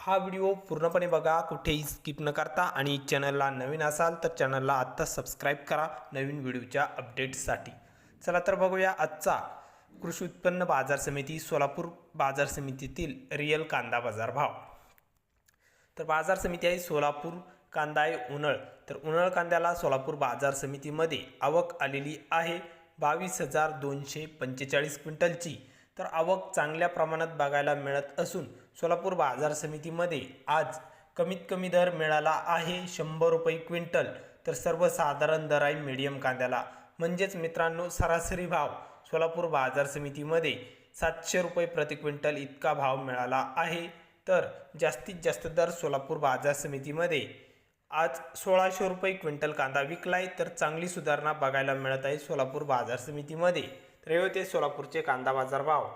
हा व्हिडिओ पूर्णपणे बघा कुठेही स्किप न करता. आणि चॅनलला नवीन असाल तर चॅनलला आत्ता सबस्क्राईब करा नवीन व्हिडिओच्या अपडेट्ससाठी चला तर बघूया आजचा कृषी उत्पन्न बाजार समिती सोलापूर बाजार समितीतील रिअल कांदा बाजार भाव. तर बाजार समिती आहे सोलापूर कांदा आहे उन्हाळ. तर उन्हाळ कांद्याला सोलापूर बाजार समितीमध्ये आवक आलेली आहे. बावीस हजार दोनशे पंचेचाळीस क्विंटलची. तर आवक चांगल्या प्रमाणात बघायला मिळत असून सोलापूर बाजार समितीमध्ये आज कमीत कमी दर मिळाला आहे शंभर रुपये क्विंटल. तर सर्वसाधारण दर आहे मीडियम कांद्याला. म्हणजेच मित्रांनो सरासरी भाव सोलापूर बाजार समितीमध्ये सातशे रुपये प्रति क्विंटल इतका भाव मिळाला आहे. तर जास्तीत जास्त दर सोलापूर बाजार समितीमध्ये आज सोळाशे रुपये क्विंटल कांदा विकलाय. तर चांगली सुधारणा बघायला मिळत आहे सोलापूर बाजार समितीमध्ये. तर ते सोलापूरचे कांदा बाजार भाव